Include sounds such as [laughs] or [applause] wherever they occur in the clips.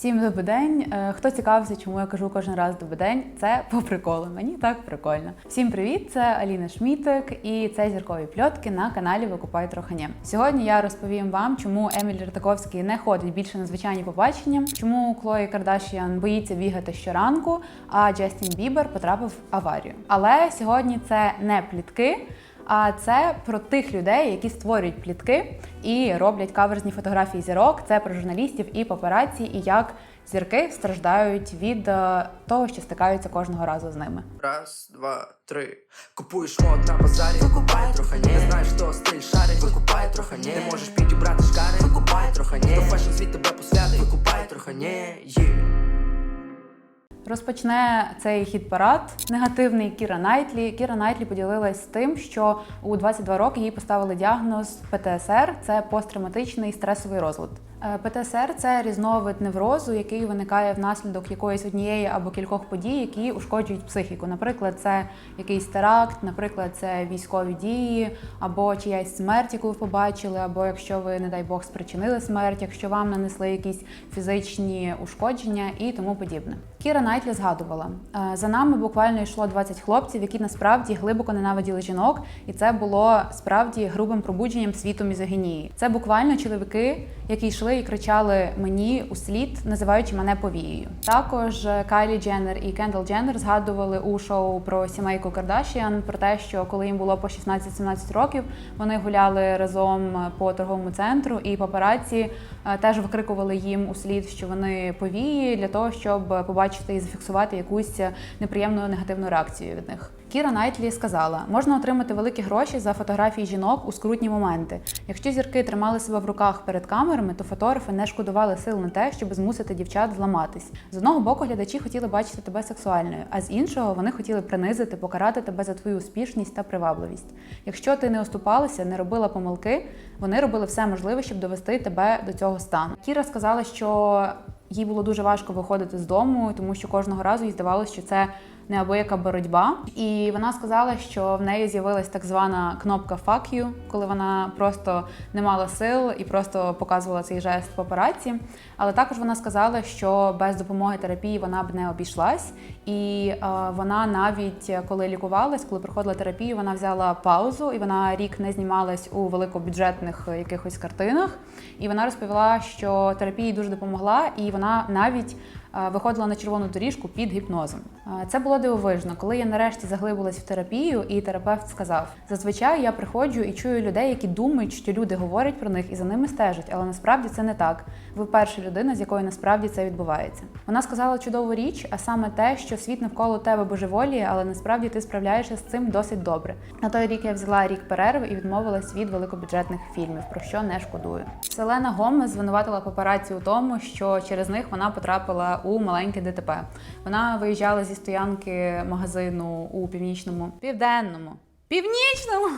Всім добрий день. Е, Хто цікавився, чому я кажу кожен раз добрий день? Це по приколу. Мені так прикольно. Всім привіт! Це Аліна Шмітик і це зіркові пльотки на каналі Викупай Трохані. Сьогодні я розповім вам, чому Еміль Ратаковський не ходить більше на звичайні побачення, чому Клої Кардашіан боїться бігати щоранку, а Джастін Бібер потрапив в аварію. Але сьогодні це не плітки. А це про тих людей, які створюють плітки і роблять каверзні фотографії зірок. Це про журналістів і папераці, і як зірки страждають від е, того, що стикаються кожного разу з ними. Раз, два, три. Купуєш мод на базарі, викупай трохи не знаєш, хто стиль шарить, викупай трохи не Не Розпочне цей хіт-парад негативний Кіра Найтлі. Кіра Найтлі поділилась тим, що у 22 роки їй поставили діагноз ПТСР це посттравматичний стресовий розлад. Е, ПТСР це різновид неврозу, який виникає внаслідок якоїсь однієї або кількох подій, які ушкоджують психіку. Наприклад, це якийсь теракт, наприклад, це військові дії, або чиясь смерть, яку ви побачили, або якщо ви, не дай Бог, спричинили смерть, якщо вам нанесли якісь фізичні ушкодження і тому подібне. Кіра Найтлі згадувала: «Е, за нами буквально йшло 20 хлопців, які насправді глибоко ненавиділи жінок, і це було справді грубим пробудженням світу мізогінії. Це буквально чоловіки, які йшли і кричали мені у слід, називаючи мене повією. Також е, Кайлі Дженнер і Кендал Дженнер згадували у шоу про сімейку Кардашіан про те, що коли їм було по 16-17 років, вони гуляли разом по торговому центру, і папараці е, теж викрикували їм у слід, що вони повії для того, щоб побачити і зафіксувати якусь неприємну негативну реакцію від них. Кіра Найтлі сказала: можна отримати великі гроші за фотографії жінок у скрутні моменти. Якщо зірки тримали себе в руках перед камерами, то фотографи не шкодували сил на те, щоб змусити дівчат зламатись. З одного боку, глядачі хотіли бачити тебе сексуальною, а з іншого вони хотіли принизити, покарати тебе за твою успішність та привабливість. Якщо ти не оступалася, не робила помилки, вони робили все можливе, щоб довести тебе до цього стану. Кіра сказала, що їй було дуже важко виходити з дому, тому що кожного разу їй здавалося, що це неабияка боротьба. І вона сказала, що в неї з'явилась так звана кнопка «Fuck you», коли вона просто не мала сил і просто показувала цей жест папараці. Але також вона сказала, що без допомоги терапії вона б не обійшлась. І е, вона навіть коли лікувалась, коли проходила терапію, вона взяла паузу і вона рік не знімалась у великобюджетних якихось картинах. І вона розповіла, що терапія дуже допомогла, і вона навіть е, виходила на червону доріжку під гіпнозом. Е, Це було дивовижно, коли я нарешті заглибилась в терапію, і терапевт сказав: зазвичай я приходжу і чую людей, які думають, що люди говорять про них і за ними стежать, але насправді це не так. Ви перша людина, з якою насправді це відбувається. Вона сказала чудову річ, а саме те, що світ навколо тебе божеволіє, але насправді ти справляєшся з цим досить добре. На той рік я взяла рік перерви і відмовилась від великобюджетних фільмів, про що не шкодую. Селена Гомес звинуватила папараці у тому, що через них вона потрапила у маленьке ДТП. Вона виїжджала зі стоянки магазину у північному південному. Північному!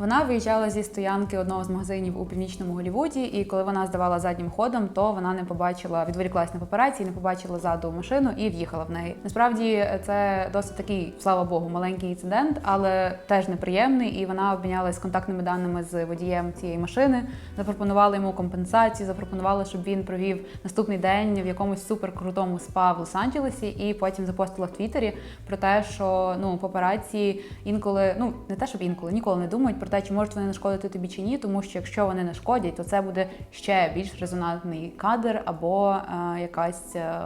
Вона виїжджала зі стоянки одного з магазинів у північному Голлівуді, і коли вона здавала заднім ходом, то вона не побачила, відволіклась на папараці, не побачила ззаду машину і в'їхала в неї. Насправді це досить такий, слава Богу, маленький інцидент, але теж неприємний. І вона обмінялась контактними даними з водієм цієї машини, запропонувала йому компенсацію, запропонувала, щоб він провів наступний день в якомусь суперкрутому спа в Лос-Анджелесі, і потім запостила в Твіттері про те, що ну папараці інколи, ну не те, щоб інколи ніколи не думають про те, чи можуть вони нашкодити тобі чи ні, тому що якщо вони не шкодять, то це буде ще більш резонантний кадр або е, якась. Е,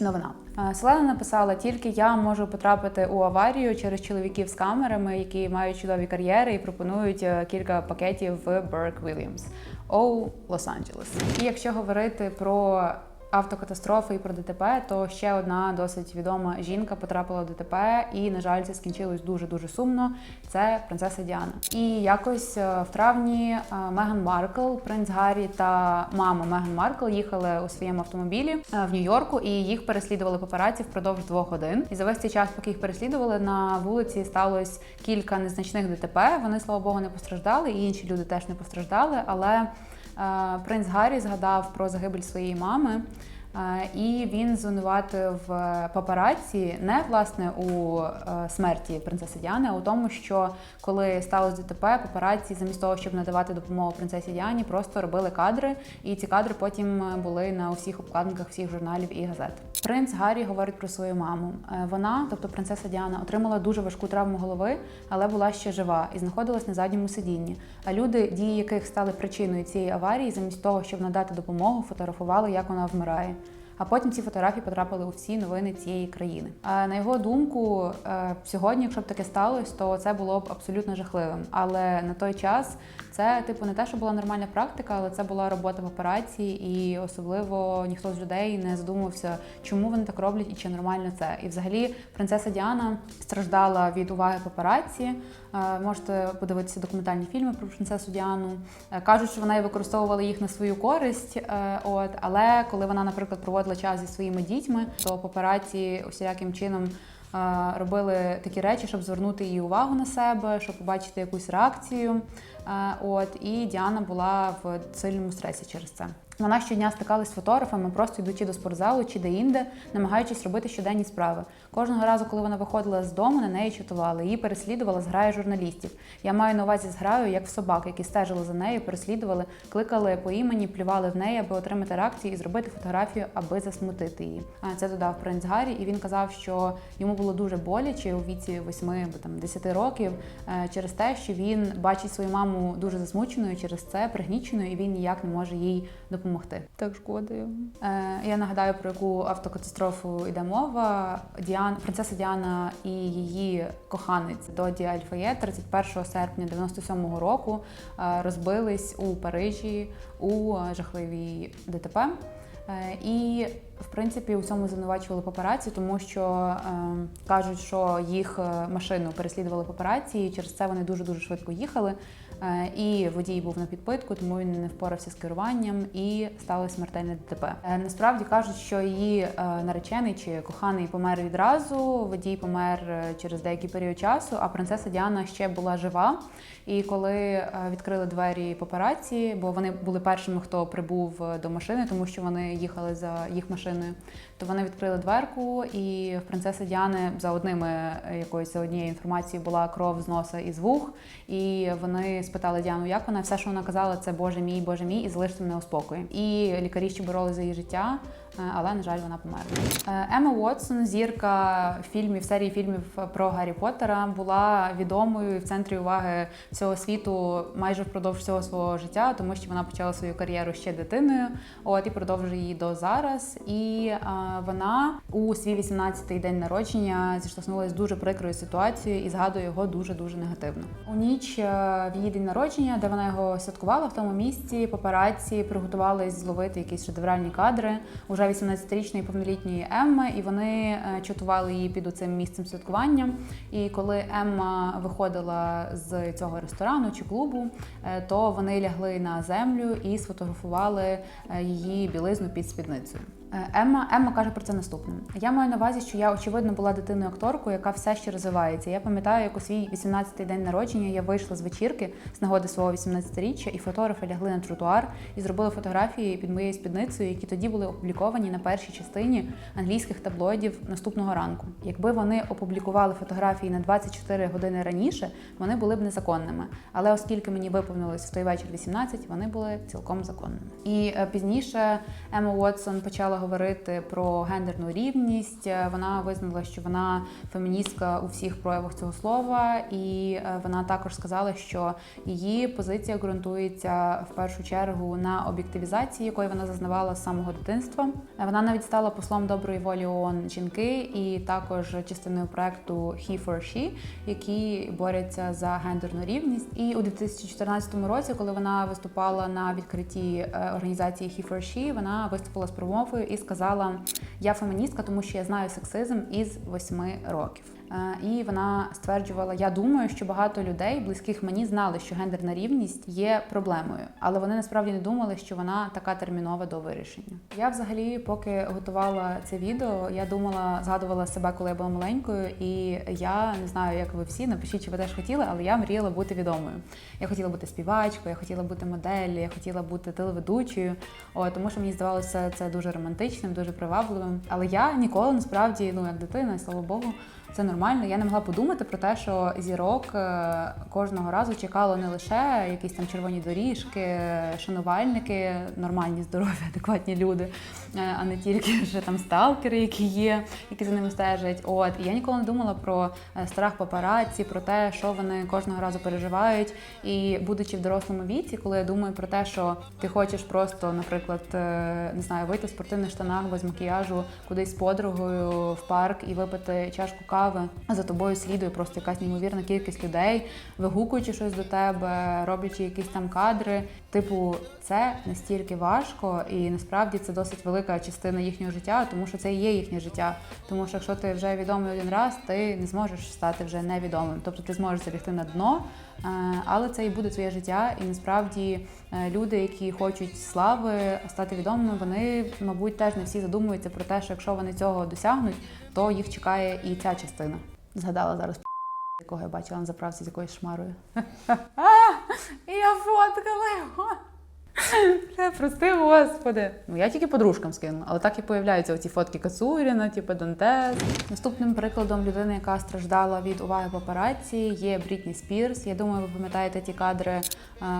Новина Е, Селена написала: тільки я можу потрапити у аварію через чоловіків з камерами, які мають чудові кар'єри і пропонують е, кілька пакетів в Берк Вільямс. Оу, Лос-Анджелес. І якщо говорити про автокатастрофи і про ДТП, то ще одна досить відома жінка потрапила в ДТП, і на жаль, це скінчилось дуже дуже сумно. Це принцеса Діана. І якось е, в травні е, Меган Маркл, принц Гаррі та мама Меган Маркл їхали у своєму автомобілі е, в Нью-Йорку, і їх переслідували папараці впродовж двох годин. І за весь цей час, поки їх переслідували, на вулиці сталося кілька незначних ДТП. Вони, слава Богу, не постраждали, і інші люди теж не постраждали. Але Принц Гаррі згадав про загибель своєї мами. І він звинуватив е, папараці не власне у е, смерті принцеси Діани, а у тому, що коли сталося ДТП, папараці замість того, щоб надавати допомогу принцесі Діані, просто робили кадри, і ці кадри потім е, були на усіх обкладинках всіх журналів і газет. Принц Гаррі говорить про свою маму. Вона, тобто принцеса Діана, отримала дуже важку травму голови, але була ще жива і знаходилась на задньому сидінні. А люди, дії яких стали причиною цієї аварії, замість того, щоб надати допомогу, фотографували, як вона вмирає. А потім ці фотографії потрапили у всі новини цієї країни. На його думку, е, сьогодні, якщо б таке сталося, то це було б абсолютно жахливим. Але на той час це типу не те, що була нормальна практика, але це була робота папараці, і особливо ніхто з людей не задумався, чому вони так роблять і чи нормально це. І взагалі принцеса Діана страждала від уваги папараці. Е, Можете подивитися документальні фільми про принцесу Діану. Е, Кажуть, що вона і використовувала їх на свою користь. От, але коли вона, наприклад, проводила час зі своїми дітьми, то папараці усіляким чином. е, Робили такі речі, щоб звернути її увагу на себе, щоб побачити якусь реакцію. Е, От і Діана була в сильному стресі через це. Вона щодня стикалась з фотографами, просто йдучи до спортзалу чи де-інде, намагаючись робити щоденні справи. Кожного разу, коли вона виходила з дому, на неї чатували. Її переслідувала зграя журналістів. Я маю на увазі зграю, як собак, які стежили за нею, переслідували, кликали по імені, плювали в неї, аби отримати реакцію і зробити фотографію, аби засмутити її. А це додав принц Гаррі, і він казав, що йому було дуже боляче у віці 8 або там 10 років е, через те, що він бачить свою маму дуже засмученою через це, пригніченою, і він ніяк не може їй допомогти. Так шкода. йому. Е, я нагадаю, про яку автокатастрофу йде мова. Діан, принцеса Діана і її коханець Доді Альфає 31 серпня 97-го року е, розбились у Парижі у жахливій ДТП. Е, І в принципі у цьому звинувачували папараці, тому що е, кажуть, що їх е, машину переслідували папараці, і через це вони дуже дуже швидко їхали. Е, І водій був на підпитку, тому він не впорався з керуванням і сталося смертельне ДТП. Е, Насправді кажуть, що її е, наречений чи коханий помер відразу. Водій помер через деякий період часу, а принцеса Діана ще була жива. І коли відкрили двері папараці, бо вони були першими, хто прибув до машини, тому що вони їхали за їх машиною, то вони відкрили дверку, і в принцеси Діани за одними е, якоюсь однією інформацією була кров з носа і з вух. І вони спитали Діану, як вона. Все, що вона казала, це Боже мій, Боже мій, і залиште мене у спокої. І лікарі ще боролися за її життя. е, Але на жаль, вона померла. Ема Уотсон, зірка фільмів серії фільмів про Гаррі Поттера, була відомою в центрі уваги всього світу майже впродовж всього свого життя, тому що вона почала свою кар'єру ще дитиною. От і продовжує її до зараз. І е, вона у свій 18-й день народження зіштовхнулася з дуже прикрою ситуацією і згадує його дуже дуже негативно. У ніч е, в її день народження, де вона його святкувала, в тому місці папараці приготувались зловити якісь шедевральні кадри уже 18-річної повнолітньої Емми, і вони е, чатували її під цим місцем святкування. І коли Емма виходила з цього ресторану чи клубу, е, то вони лягли на землю і сфотографували її білизну під спідницею. Е, Емма, Емма каже про це наступне. Я маю на увазі, що я очевидно була дитиною акторкою, яка все ще розвивається. Я пам'ятаю, як у свій 18-й день народження я вийшла з вечірки з нагоди свого 18-річчя, і фотографи лягли на тротуар і зробили фотографії під моєю спідницею, які тоді були опубліковані на першій частині англійських таблоїдів наступного ранку. Якби вони опублікували фотографії на 24 години раніше, вони були б незаконними. Але оскільки мені виповнилось в той вечір 18, вони були цілком законними. І е, пізніше Ема Уотсон почала говорити про гендерну рівність. Е, Вона визнала, що вона феміністка у всіх проявах цього слова, і е, вона також сказала, що її позиція ґрунтується в першу чергу на об'єктивізації, якої вона зазнавала з самого дитинства. Е, Вона навіть стала послом доброї волі ООН жінки, і також частиною проекту He for She, які борються за гендерну рівність. І у 2014 році, коли вона виступала на відкритті організації He for She, вона виступила з промовою і сказала: Я феміністка, тому що я знаю сексизм із восьми років. Е, І вона стверджувала: я думаю, що багато людей, близьких мені, знали, що гендерна рівність є проблемою, але вони насправді не думали, що вона така термінова до вирішення. Я взагалі, поки готувала це відео, я думала, згадувала себе, коли я була маленькою, і я не знаю, як ви всі, напишіть, чи ви теж хотіли, але я мріяла бути відомою. Я хотіла бути співачкою, я хотіла бути моделлю, я хотіла бути телеведучою. О, тому що мені здавалося це дуже романтичним, дуже привабливим. Але я ніколи насправді, ну як дитина, слава Богу, це нормально. Я не могла подумати про те, що зірок е, кожного разу чекало не лише якісь там червоні доріжки, шанувальники, нормальні, здорові, [laughs] адекватні люди, е, а не тільки вже там сталкери, які є, які за ними стежать. От і я ніколи не думала про е, страх папараці, про те, що вони кожного разу переживають. І будучи в дорослому віці, коли я думаю про те, що ти хочеш просто, наприклад, не знаю, вийти в спортивних штанах без макіяжу, кудись з подругою в парк і випити чашку кави, а за тобою слідує просто якась неймовірна кількість людей, вигукуючи щось до тебе, роблячи якісь там кадри. Типу, це настільки важко, і насправді це досить велика частина їхнього життя, тому що це і є їхнє життя. Тому що якщо ти вже відомий один раз, ти не зможеш стати вже невідомим. Тобто ти зможеш залягти на дно, але це і буде твоє життя. І насправді е, люди, які хочуть слави, стати відомими, вони, мабуть, теж не всі задумуються про те, що якщо вони цього досягнуть, то їх чекає і ця частина. Згадала зараз якого я бачила на заправці з якоюсь шмарою. [laughs] Я фоткала його. Бля, Прости, господи. Ну я тільки подружкам скинула, але так і появляються оці фотки Кацуріна, типу Дантес. Наступним прикладом людини, яка страждала від уваги папараці, є Брітні Спірс. Я думаю, ви пам'ятаєте ті кадри, е,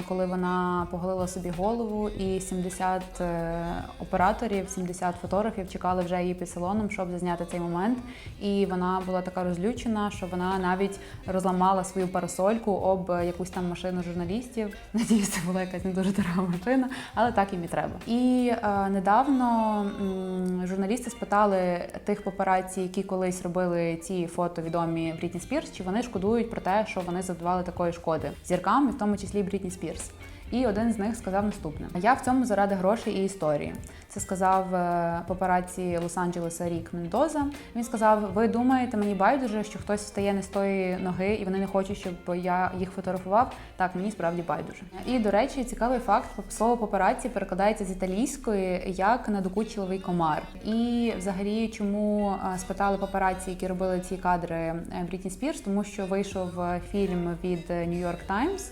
коли вона поголила собі голову, і 70 е, операторів, 70 фотографів чекали вже її під салоном, щоб зазняти цей момент. І вона була така розлючена, що вона навіть розламала свою парасольку об якусь там машину журналістів. Надіюсь, це була якась не дуже дорога машина, але так їм і треба. І е, недавно м, журналісти спитали тих папараці, які колись робили ці фото відомі Брітні Спірс, чи вони шкодують про те, що вони завдавали такої шкоди зіркам, в тому числі Брітні Спірс. І один з них сказав наступне: я в цьому заради грошей і історії. Це сказав е, папараці Лос-Анджелеса Рік Мендоза. Він сказав: Ви думаєте, мені байдуже, що хтось встає не з тої ноги, і вони не хочуть, щоб я їх фотографував? Так, мені справді байдуже. І до речі, цікавий факт: слово папараці перекладається з італійської як надокучливий комар. І взагалі, чому е, спитали папараці, які робили ці кадри е, Брітні Спірс, тому що вийшов фільм від New York Times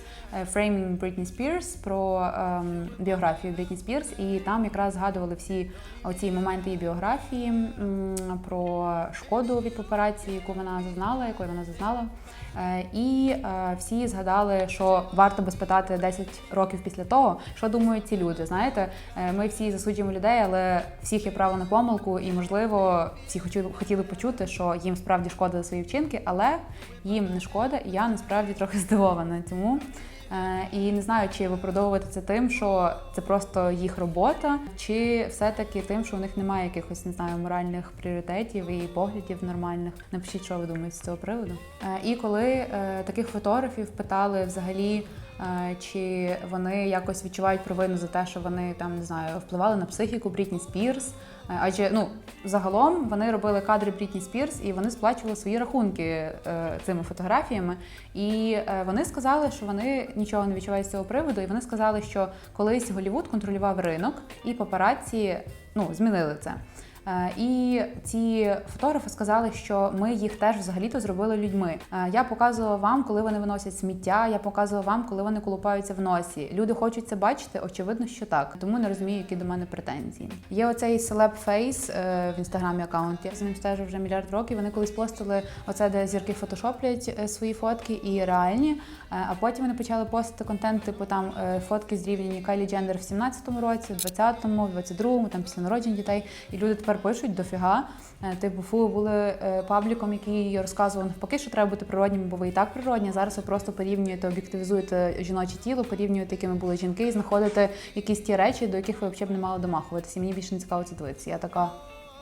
Framing Britney Spears про ем, біографію Брітні Спірс, і там якраз згадували всі оці моменти її біографії про шкоду від папараці, яку вона зазнала, якої вона зазнала. Е, І е, всі згадали, що варто би спитати 10 років після того, що думають ці люди. Знаєте, е, ми всі засуджуємо людей, але всіх є право на помилку, і можливо всі хотіли, почути, що їм справді шкода за свої вчинки, але їм не шкода, і я насправді трохи здивована. Тому І не знаю, чи виправдовувати це тим, що це просто їх робота, чи все-таки тим, що у них немає якихось не знаю моральних пріоритетів і поглядів нормальних. Напишіть, що ви думаєте з цього приводу. Е, І коли е, таких фотографів питали взагалі. Е, Чи вони якось відчувають провину за те, що вони там не знаю впливали на психіку Брітні Спірс? Е, Адже ну загалом вони робили кадри Брітні Спірс і вони сплачували свої рахунки е, цими фотографіями. І вони сказали, що вони нічого не відчувають з цього приводу. І вони сказали, що колись Голівуд контролював ринок, і папараці ну змінили це. Е, І ці фотографи сказали, що ми їх теж взагалі-то зробили людьми. Е, Я показувала вам, коли вони виносять сміття. Я показувала вам, коли вони колупаються в носі. Люди хочуть це бачити. Очевидно, що так. Тому не розумію, які до мене претензії. Є оцей Face е, в інстаграмі аккаунт. Я за ним стежу вже мільярд років. Вони колись постили оце, де зірки фотошоплять е, свої фотки і реальні. А потім вони почали постити контент, типу там фотки зрівняні Кайлі Джендер в 17-му році, в 20-му, в 22-му, там після народження дітей. І люди тепер пишуть дофіга. Е, Типу, фу, були е, пабліком, який розказував навпаки, що треба бути природніми, бо ви і так природні. Зараз ви просто порівнюєте, об'єктивізуєте жіноче тіло, порівнюєте, якими були жінки, і знаходите якісь ті речі, до яких ви взагалі б не мали домахуватися. Мені більше не цікаво це дивитися. Я така.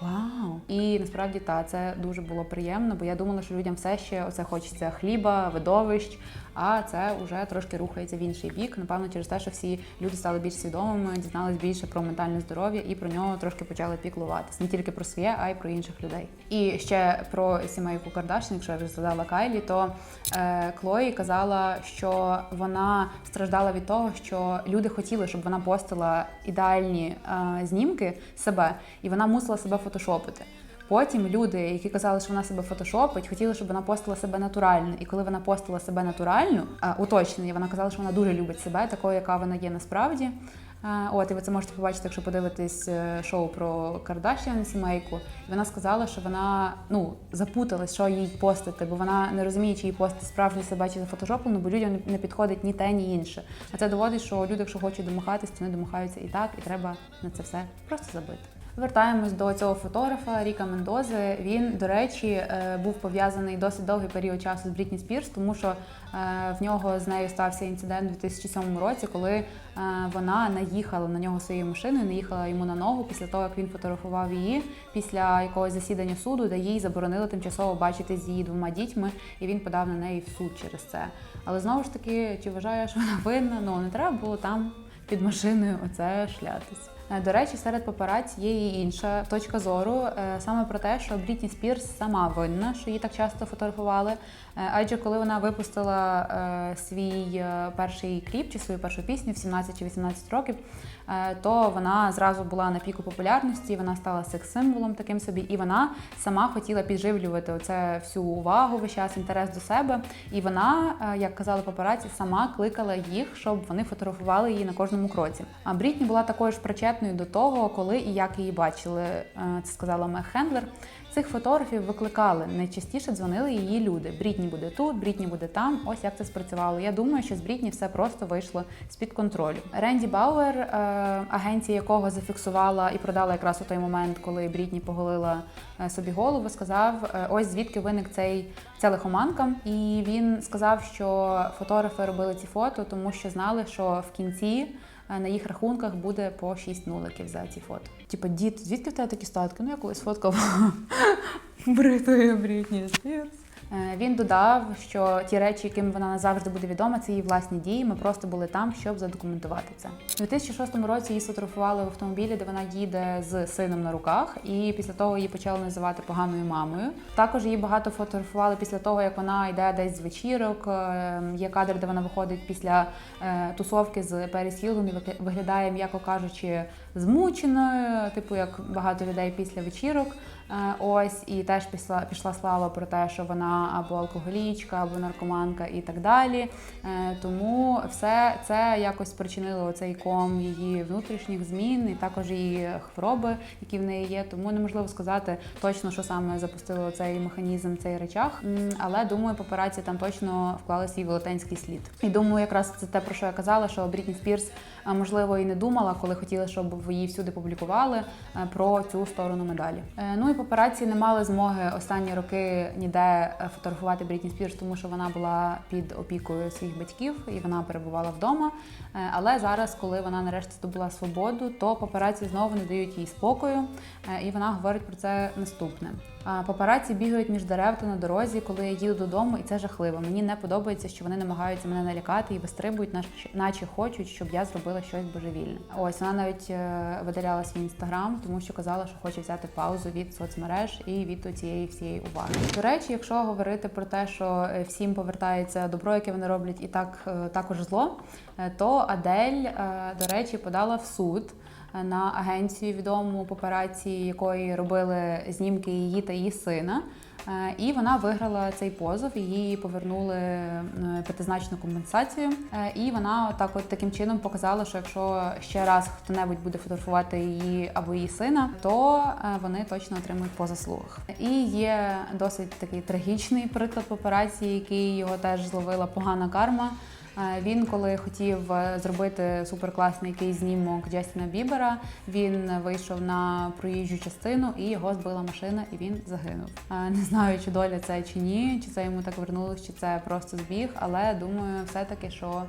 Вау! І насправді та це дуже було приємно, бо я думала, що людям все ще оце хочеться хліба, видовищ, а це вже трошки рухається в інший бік. Напевно, через те, що всі люди стали більш свідомими, дізнались більше про ментальне здоров'я і про нього трошки почали піклуватись не тільки про своє, а й про інших людей. І ще про сімейку Кардашин, якщо я вже згадала Кайлі, то е, Клої казала, що вона страждала від того, що люди хотіли, щоб вона постила ідеальні е, знімки себе, і вона мусила себе фотошопити. Потім люди, які казали, що вона себе фотошопить, хотіли, щоб вона постила себе натурально. І коли вона постила себе натурально, е, уточнення, вона казала, що вона дуже любить себе, такою, яка вона є насправді. Е, От, і ви це можете побачити, якщо подивитесь е, шоу про Кардашіан сімейку. Вона сказала, що вона ну запуталась, що їй постити, бо вона не розуміє, чи їй постити справжнє себе чи зафотошоплену, бо людям не підходить ні те, ні інше. А це доводить, що люди, якщо хочуть домахатись, то вони домахаються і так, і треба на це все просто забити. Вертаємось до цього фотографа Ріка Мендози. Він, до речі, е, був пов'язаний досить довгий період часу з Брітні Спірс, тому що е, в нього з нею стався інцидент у 2007 році, коли е, вона наїхала на нього своєю машиною, наїхала йому на ногу після того, як він фотографував її після якогось засідання суду, де їй заборонили тимчасово бачити з її двома дітьми, і він подав на неї в суд через це. Але знову ж таки, чи вважає, що вона винна? Ну не треба було там під машиною оце шлятись. Е, До речі, серед папараці є і інша точка зору е, саме про те, що Брітні Спірс сама винна, що її так часто фотографували. Е, Адже коли вона випустила свій перший кліп чи свою першу пісню в 17 чи 18 років, то вона зразу була на піку популярності, вона стала секс-символом таким собі, і вона сама хотіла підживлювати оце всю увагу, весь час інтерес до себе. І вона, як казали папараці, сама кликала їх, щоб вони фотографували її на кожному кроці. А Брітні була також причетною до того, коли і як її бачили. Е, Це сказала Мег Хендлер. Цих фотографів викликали. Найчастіше дзвонили її люди. Брітні буде тут, Брітні буде там. Ось як це спрацювало. Я думаю, що з Брітні все просто вийшло з-під контролю. Ренді Бауер, е, агенція якого зафіксувала і продала якраз у той момент, коли Брітні поголила е, собі голову, сказав: ось звідки виник цей ця лихоманка. І він сказав, що фотографи робили ці фото, тому що знали, що в кінці. Е, На їх рахунках буде по 6 нуликів за ці фото. Типа, дід, звідки в тебе такі статки? Ну я колись фоткав [laughs] бритою Брітні Спірс. Е, Він додав, що ті речі, якими вона назавжди буде відома, це її власні дії. Ми просто були там, щоб задокументувати це. У 2006 році її сфотографували в автомобілі, де вона їде з сином на руках, і після того її почали називати поганою мамою. Також її багато фотографували після того, як вона йде десь з вечірок. Е, Є кадр, де вона виходить після е, тусовки з Періс Хілгон і виглядає, м'яко кажучи, змученою, типу як багато людей після вечірок. Е, Ось і теж пішла пішла слава про те, що вона або алкоголічка, або наркоманка і так далі. Е, Тому все це якось спричинило цей ком її внутрішніх змін і також її хвороби, які в неї є. Тому неможливо сказати точно, що саме запустило цей механізм, цей речах. Але думаю, папараці там точно вклали свій велетенський слід. І думаю, якраз це те, про що я казала, що Брітні Спірс можливо і не думала, коли хотіла, щоб її всюди публікували е, про цю сторону медалі. Е, Ну і папараці не мали змоги останні роки ніде е, фотографувати Брітні Спірс, тому що вона була під опікою своїх батьків і вона перебувала вдома. Але зараз, коли вона нарешті здобула свободу, то папараці знову не дають їй спокою, і вона говорить про це наступне. Папараці бігають між дерев та на дорозі, коли я їду додому, і це жахливо. Мені не подобається, що вони намагаються мене налякати і вистрибують, наче- хочуть, щоб я зробила щось божевільне. Ось вона навіть е, видаляла свій інстаграм, тому що казала, що хоче взяти паузу від соцмереж і від цієї всієї уваги. До речі, якщо говорити про те, що е, всім повертається добро, яке вони роблять, і так е, також зло, то Адель, до речі, подала в суд на агенцію відому папараці, якої робили знімки її та її сина. Е, І вона виграла цей позов, їй повернули е, п'ятизначну компенсацію. Е, І вона так от таким чином показала, що якщо ще раз хто-небудь буде фотографувати її або її сина, то вони точно отримують по заслугах. І є досить такий трагічний приклад папараці, який його теж зловила погана карма. Він, коли хотів е, зробити суперкласний якийсь знімок Джастіна Бібера, він вийшов на проїжджу частину і його збила машина, і він загинув. Не знаю, чи доля це чи ні, чи це йому так вернулось, чи це просто збіг. Але думаю, все таки, що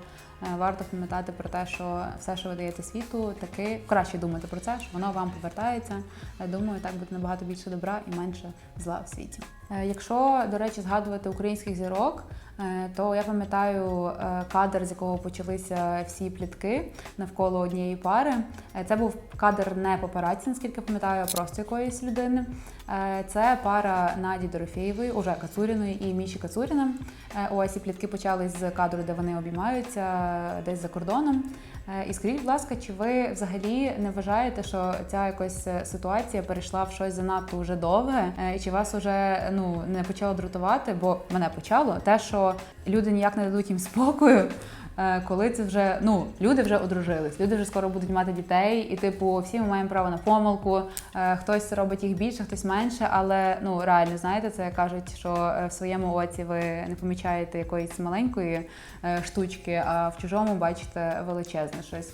Варто пам'ятати про те, що все, що ви даєте світу, таки краще думати про це, що воно вам повертається. Е, Думаю, так буде набагато більше добра і менше зла в світі. Е, Якщо, до речі, згадувати українських зірок, е, то я пам'ятаю е, кадр, з якого почалися всі плітки навколо однієї пари. Е, Це був кадр не папараці, наскільки пам'ятаю, а просто якоїсь людини. Е, Це пара Наді Дорофєєвої, уже Кацуріної і Міші Кацуріна. Е, Ось і плітки почались з кадру, де вони обіймаються е, десь за кордоном. Е, І скажіть, будь ласка, чи ви взагалі не вважаєте, що ця якась е, ситуація перейшла в щось занадто вже довге? Е, І чи вас уже ну не почало дратувати? Бо мене почало те, що люди ніяк не дадуть їм спокою. Е, Коли це вже ну люди вже одружились, люди вже скоро будуть мати дітей, і типу всі ми маємо право на помилку. Е, Хтось робить їх більше, хтось менше, але ну реально знаєте, це кажуть, що е, в своєму оці ви не помічаєте якоїсь маленької штучки, а в чужому бачите величезне щось.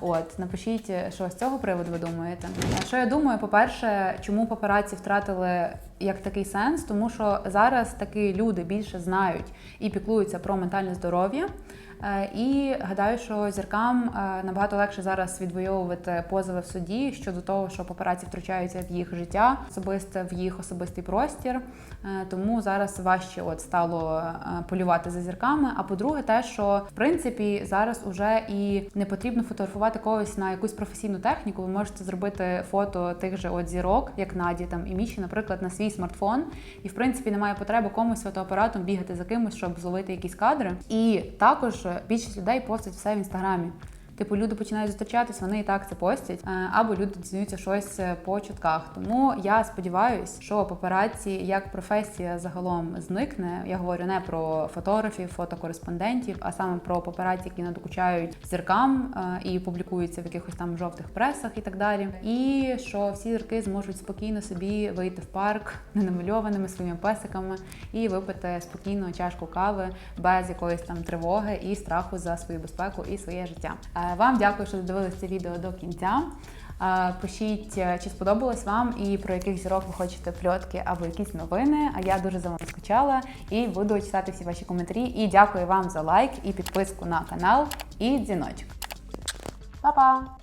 От напишіть, що з цього приводу ви думаєте. Що я думаю, по-перше, чому папараці втратили як такий сенс, тому що зараз такі люди більше знають і піклуються про ментальне здоров'я. Е, І гадаю, що зіркам е, набагато легше зараз відвоювати позови в суді щодо того, що папараці втручаються в їх життя, особисте в їх особистий простір. Е, Тому зараз важче от стало полювати за зірками. А по-друге, те, що в принципі зараз уже і не потрібно фотографувати когось на якусь професійну техніку. Ви можете зробити фото тих же от зірок, як Наді там і Міші, наприклад, на свій смартфон. І в принципі немає потреби комусь фотоапаратом бігати за кимось, щоб зловити якісь кадри. І також більшість людей постять все в інстаграмі. Типу, люди починають зустрічатись, вони і так це постять, е, або люди дізнаються щось е, по чутках. Тому я сподіваюся, що папараці як професія загалом зникне. Я говорю не про фотографів, фотокореспондентів, а саме про папараці, які надокучають зіркам е, і публікуються в якихось там жовтих пресах і так далі. І що всі зірки зможуть спокійно собі вийти в парк [laughs] ненамальованими своїми песиками і випити спокійно чашку кави без якоїсь там тривоги і страху за свою безпеку і своє життя. Вам дякую, що додивилися це відео до кінця. Е, Пишіть, е, чи сподобалось вам і про яких зірок ви хочете пльотки або якісь новини. А я дуже за вами скучала і буду читати всі ваші коментарі. І дякую вам за лайк і підписку на канал і дзвіночок. Па-па!